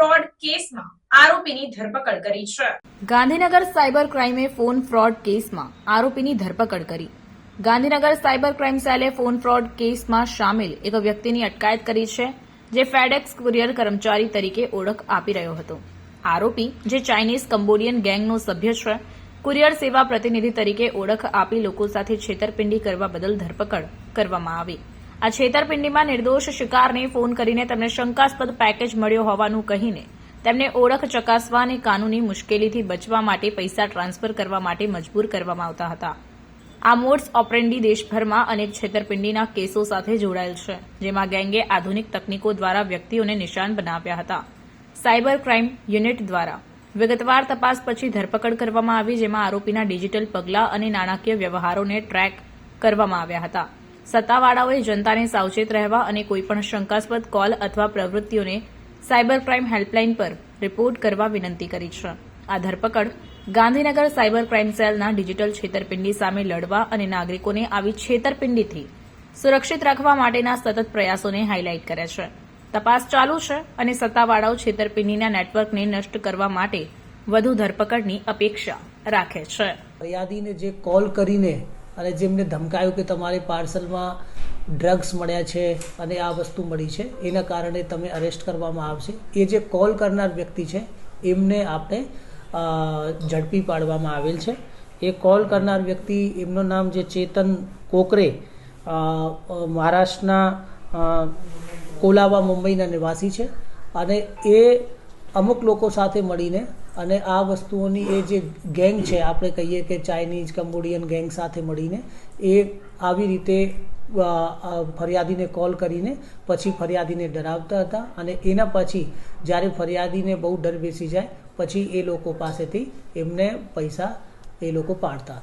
Fraud કેસમાં આરોપીની ધરપકડ કરી છે. ગાંધીનગર સાયબર ક્રાઇમે ફોન ફ્રોડ કેસમાં આરોપીની ધરપકડ કરી. ગાંધીનગર સાયબર ક્રાઇમ સેલે ફોન ફ્રોડ કેસમાં સામેલ એક વ્યક્તિની અટકાયત કરી છે, જે ફેડેક્સ કુરિયર કર્મચારી તરીકે ઓળખ આપી રહ્યો હતો. આરોપી, જે ચાઇનીઝ કંબોડિયન ગેંગનો સભ્ય છે, કુરિયર સેવા પ્રતિનિધિ તરીકે ઓળખ આપી લોકો સાથે છેતરપિંડી કરવા બદલ ધરપકડ કરવામાં આવી. આ છેતરપિંડીમાં નિર્દોષ શિકારને ફોન કરીને તેમને શંકાસ્પદ પેકેજ મળ્યો હોવાનું કહીને તેમને ઓળખ ચકાસવા અને કાનૂની મુશ્કેલીથી બચવા માટે પૈસા ટ્રાન્સફર કરવા માટે મજબૂર કરવામાં આવતા હતા. આ મોડ્સ ઓપરેન્ડી દેશભરમાં અનેક છેતરપિંડીના કેસો સાથે જોડાયેલ છે, જેમાં ગેંગે આધુનિક તકનીકો દ્વારા વ્યક્તિઓને નિશાન બનાવ્યા હતા. સાયબર ક્રાઇમ યુનિટ દ્વારા વિગતવાર તપાસ પછી ધરપકડ કરવામાં આવી, જેમાં આરોપીના ડિજિટલ પગલાં અને નાણાકીય વ્યવહારોને ટ્રેક કરવામાં આવ્યા હતા. સત્તાવાળાઓએ જનતાને સાવચેત રહેવા અને કોઈપણ શંકાસ્પદ કોલ અથવા પ્રવૃત્તિઓને સાયબર ક્રાઇમ હેલ્પલાઇન પર રિપોર્ટ કરવા વિનંતી કરી છે. આ ધરપકડ ગાંધીનગર સાયબર ક્રાઇમ સેલના ડિજિટલ છેતરપિંડી સામે લડવા અને નાગરિકોને આવી છેતરપિંડીથી સુરક્ષિત રાખવા માટેના સતત પ્રયાસોને હાઇલાઇટ કરે છે. તપાસ ચાલુ છે અને સત્તાવાળાઓ છેતરપિંડીના નેટવર્કને નષ્ટ કરવા માટે વધુ ધરપકડની અપેક્ષા રાખે છે. ફરિયાદીને જે કોલ કરીને અને જેમને ધમકાયું કે તમારી પાર્સલમાં ડ્રગ્સ મળ્યા છે અને આ વસ્તુ મળી છે, એના કારણે તમે અરેસ્ટ કરવામાં આવશે. એ જે કોલ કરનાર વ્યક્તિ છે, એમને આપણે ઝડપી પાડવામાં આવેલ છે. એ કોલ કરનાર વ્યક્તિ, એમનું નામ જે ચેતન કોકરે મહારાષ્ટ્રના કોલાવા મુંબઈના નિવાસી છે. અને એ અમુક લોકો સાથે મળીને અને આ વસ્તુઓની એ જે ગેંગ છે, આપણે કહીએ કે ચાઇનીઝ, કંબોડિયન ગેંગ સાથે મળીને એ આવી રીતે ફરિયાદીને કોલ કરીને પછી ફરિયાદીને ડરાવતા હતા અને એના પછી જ્યારે ફરિયાદીને બહુ ડર બેસી જાય, પછી એ લોકો પાસેથી એમને પૈસા એ લોકો પાડતા હતા.